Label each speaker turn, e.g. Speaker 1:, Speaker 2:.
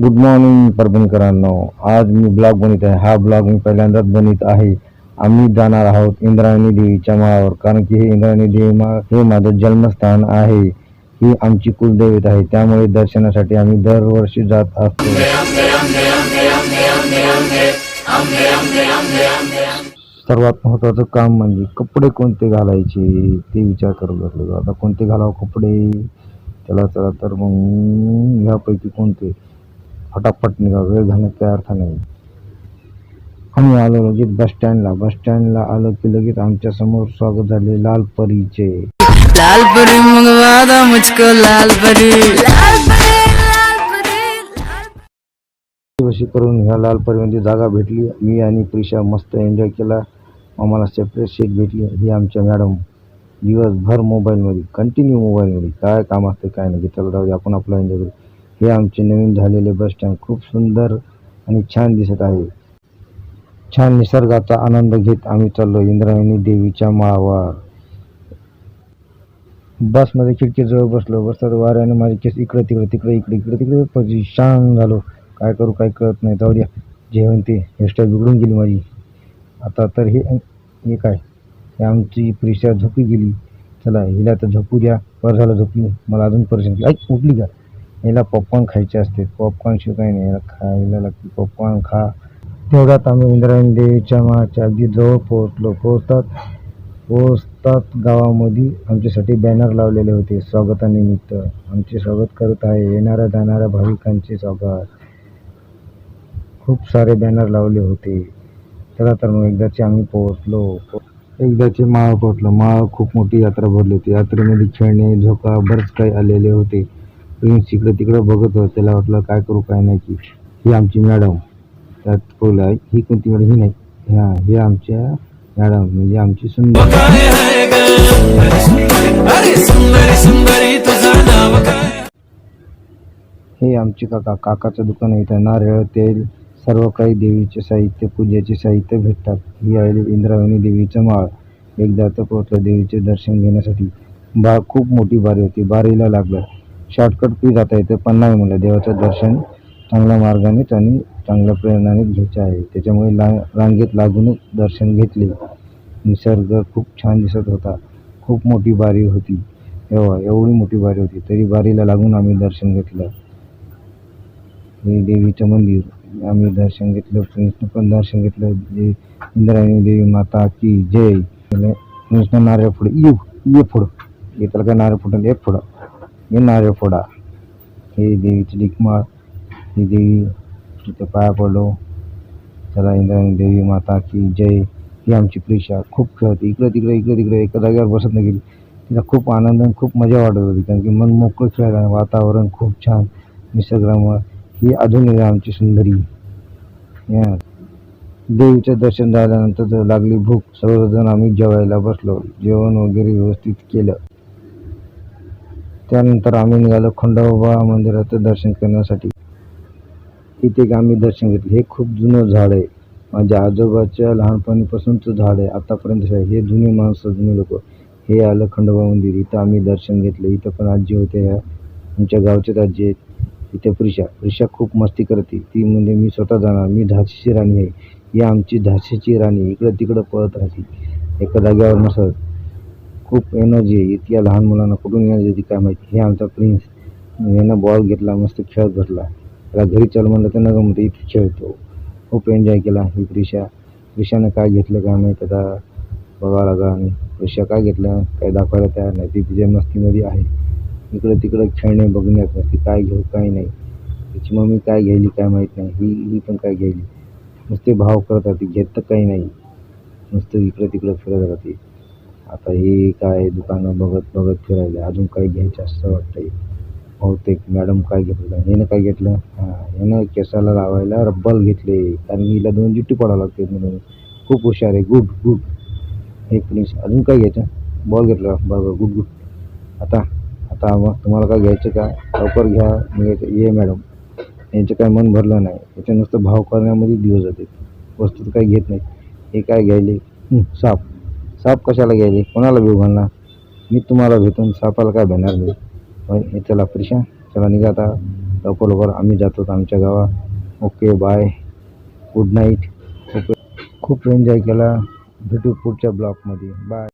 Speaker 1: Good morning परभणीकरांनो आज मी blog बनवित आहे. हा ब्लॉग मी पहिल्यांदाच बनवित आहे. आम्ही जाणार आहोत इंद्रायणी देवीच्या माळावर कारण की हे इंद्रायणी देवी मा हे माझं जन्मस्थान आहे. ही आमची कुलदैवत आहे. त्यामुळे दर्शनासाठी आम्ही दरवर्षी जात असतो. सर्वात महत्वाचं काम म्हणजे कपडे कोणते घालायचे ते विचार करू लागलो. आता कोणते घालावं कपडे? चला चला तर मग ह्यापैकी कोणते? फटाफट निघा वेळ घालण्यात काही अर्थ नाही. आम्ही आलो लगेच बस स्टँडला बस स्टँडला आलो की लगेच आमच्यासमोर स्वागत झाले लाल परीचे
Speaker 2: लाल परी मंगवा मुझको लाल परी
Speaker 1: वशी करून ह्या लाल परीमध्ये जागा भेटली. मी आणि प्रिशा मस्त एन्जॉय केला. आम्हाला सेपरेट सीट भेटली. ही आमच्या मॅडम दिवसभर मोबाईलमध्ये कंटिन्यू मोबाईलमध्ये काय काम असते काय नाही. चला जाऊ दे. आपण आपला एन्जॉय करू. हे आमचे नवीन झालेले बस स्टँड खूप सुंदर आणि छान दिसत आहे. छान निसर्गाचा आनंद घेत आम्ही चाललो इंद्रायणी देवीच्या माळावर. बसमध्ये खिडकीजवळ बसलो. बसतात वाऱ्याने माझे केस इकडे तिकडे तिकडे इकडे इकडे तिकडे पडली. शान झालो. काय करू काय कळत नाही. जाऊ द्या. जेवण ते. हेअरस्टाईल बिघडून गेली माझी. आता तर हे हे काय? हे आमची प्रिशा झोपी गेली. चला हिला तर झोपू द्या. बरं झालं झोपली. मला अजून परेशान केली. ऐक उठली का? याला पॉपकॉर्न खायचे असते. पॉपकॉर्न शिवाय नाही याला खायला लागते. पॉपकॉर्न खा. तेवढ्यात आम्ही इंद्रायणी देवीच्या माच्या अगदी जवळ पोहोचलो. पोहोचतात पोहोचतात गावामध्ये. आमच्यासाठी बॅनर लावलेले होते स्वागतानिमित्त. आमचे स्वागत करत आहे येणाऱ्या जाणाऱ्या भाविकांचे स्वागत. खूप सारे बॅनर लावले होते. चला तर मग एकदाचे आम्ही पोहोचलो. एकदाचे माळ पोहोचलो. माळ खूप मोठी यात्रा भरली होती. यात्रेमध्ये खेळणे झोका बरंच काही आलेले होते. प्रिन्स इकडे तिकडे बघत होता त्याला वाटलं काय करू काय नाही की ही आमची मॅडम. त्यात आहे ही कोणती मॅडम? ही नाही. ह्या हे आमच्या मॅडम म्हणजे आमची सुंदर. हे आमचे काका काकाचं दुकान आहे इथं. नारळ तेल सर्व काही देवीचे साहित्य पूजेचे साहित्य भेटतात. ही आहे इंद्रायणी देवीचं माळ. एकदा तर पोहोचलं देवीचे दर्शन घेण्यासाठी. बा खूप मोठी बारी होती. बारीला लागलं. शॉर्टकट बी जाता येतं. पण नाही म्हणलं. देवाचं दर्शन चांगल्या मार्गानेच आणि चांगल्या प्रेरणाने घ्यायचं आहे. त्याच्यामुळे ला रांगेत लागूनच दर्शन घेतले. निसर्ग खूप छान दिसत होता. खूप मोठी बारी होती. एवढा एवढी मोठी बारी होती. तरी बारीला लागून आम्ही दर्शन घेतलं. हे देवीचं मंदिर. आम्ही दर्शन घेतलं. कृष्ण पण दर्शन घेतलं. जे इंद्रायणी देवी माता की जय. कृष्ण नारळ फोड. ये ये फोड. का काय नारळ फोडून एक पुढं हे फोडा. हे देवीची डिकमाळ ही देवी तिथं पाया पडलो. चला इंद्रायणी देवी माता की जय. ही आमची प्रिशा खूप खेळते. इकडं तिकडे इकडं तिकडे एका जागेवर बसत नाही गेली. तिला खूप आनंद आणि खूप मजा वाटत होती कारण की मन मोकळं खेळायला वातावरण खूप छान निसर्गामुळं. ही अजून आमची सुंदरी. या. देवीचं दर्शन झाल्यानंतर लागली भूक. सर्वजण आम्ही जेवायला बसलो. जेवण वगैरे व्यवस्थित केलं. त्यानंतर आम्ही निघालो खंडोबा मंदिराचं दर्शन करण्यासाठी. इथे एक आम्ही दर्शन घेतले. हे खूप जुनं झाड आहे. माझ्या आजोबाच्या लहानपणीपासूनचं झाड आहे. आतापर्यंत आहे हे जुने माणसं जुने लोक. हे आलं खंडोबा मंदिर. इथं आम्ही दर्शन घेतलं. इथं पण आजी होते ह्या. आमच्या गावच्याच आजी आहेत. इथे प्रिषा प्रिषा खूप मस्ती करते. ती म्हणजे मी स्वतः जाणार. मी झाशीची राणी आहे. ही आमची झाशीची राणी. इकडं तिकडं पळत राहते. एका जागेवर नसत खूप एनर्जी आहे. इतक्या लहान मुलांना कुठून एनर्जी येते काय माहिती? हे आमचा प्रिन्स यानं बॉल घेतला मस्त खेळत बसला त्याला घरी चल म्हणलं तर नका म्हणते इथे खेळतो. खूप एन्जॉय केला. ही प्रिशा प्रिशानं काय घेतलं काय माहीत? आता बघावं लागलं. आणि प्रिशा काय घेतलं? काय दाखवायला तयार नाही. ती तिच्या मस्तीमध्ये आहे. इकडं तिकडं खेळणे बघण्यात नसते काय घेऊ काय नाही. तिची मम्मी काय घ्यायली काय माहीत नाही. ही ही पण काय घ्यायली? नुसते भाव करत राहते घेत तर काही नाही. नुसतं इकडं तिकडं फिरत राहते. आता हे काय दुकानं बघत बघत फिरायले. अजून काही घ्यायचं असं वाटतंय. बहुतेक मॅडम काय घेतलं हिनं काय घेतलं? हां यानं केसाला लावायला रब्बल घेतले. कारण हिला दोन जुट्टी पडावं लागते म्हणून. खूप हुशार आहे. Good good. हे प्लीज अजून काय घ्यायचं? बॉल घेतला. बरोबर गुड गुड. आता आता मग तुम्हाला काय घ्यायचं का? लवकर घ्या. ये मॅडम. यांचं काय मन भरलं नाही. याच्या नुसतं भाव करण्यामध्ये दिवस जाते. वस्तू तर काही घेत नाही हे काय घ्यायले? साप. साप कशाला घ्यायचे? कोणाला भेऊ घालणार? मी तुम्हाला भेटून सापाला काय भेटणार नाही. होय चला प्रिशा चला निघाता लवकर लवकर. आम्ही जातो आमच्या गावा okay bye good night okay खूप एन्जॉय केला. भेटू पुढच्या ब्लॉकमध्ये बाय